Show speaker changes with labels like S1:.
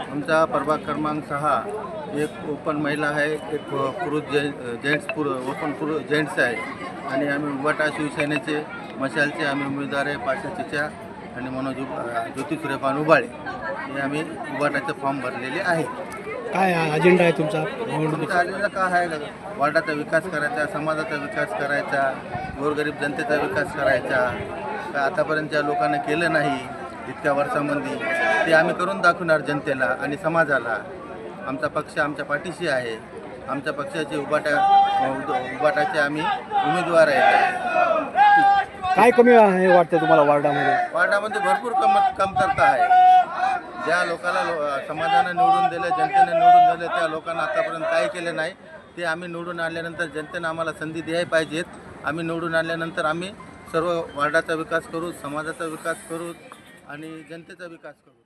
S1: आमचा प्रभाग क्रमांक सहा एक ओपन महिला आहे एक पुरुष जे जेंट्स पुर ओपन पुरुष जेंट्स आहे. आणि आम्ही उबाटा शिवसेनेचे मशालचे आम्ही उमेदवार आहे पाशा चिच्या आणि मनोज ज्योती सूर्यपान उबाळे. हे आम्ही उबाटाचे फॉर्म भरलेले आहे.
S2: काय अजेंडा आहे तुमचा? निवडणुकीचा?
S1: आलेला काय आहे? वार्डाचा विकास करायचा समाजाचा विकास करायचा गोरगरीब जनतेचा विकास करायचा. का आतापर्यंत ज्या लोकांना केलं नाही इतक्या वर्षामध्ये. ते आम्ही करून दाखवणार जनतेला आणि समाजाला. आमचा पक्ष आमच्या पाठीशी आहे. आमच्या पक्षाचे उबाटा उबाटाचे आम्ही उमेदवार आहेत.
S2: काय कमी आहे वाटतं तुम्हाला वार्डामध्ये?
S1: वार्डामध्ये भरपूर कम कमतरता आहे. ज्या लोकांना लो समाजानं निवडून दिलं जनतेने निवडून दिलं त्या लोकांना आतापर्यंत काही केलं नाही. ते आम्ही निवडून आल्यानंतर जनतेनं आम्हाला संधी द्यायला पाहिजेत. आम्ही निवडून आल्यानंतर आम्ही सर्व वार्डाचा विकास करू समाजाचा विकास करू आणि जनतेचा विकास करू.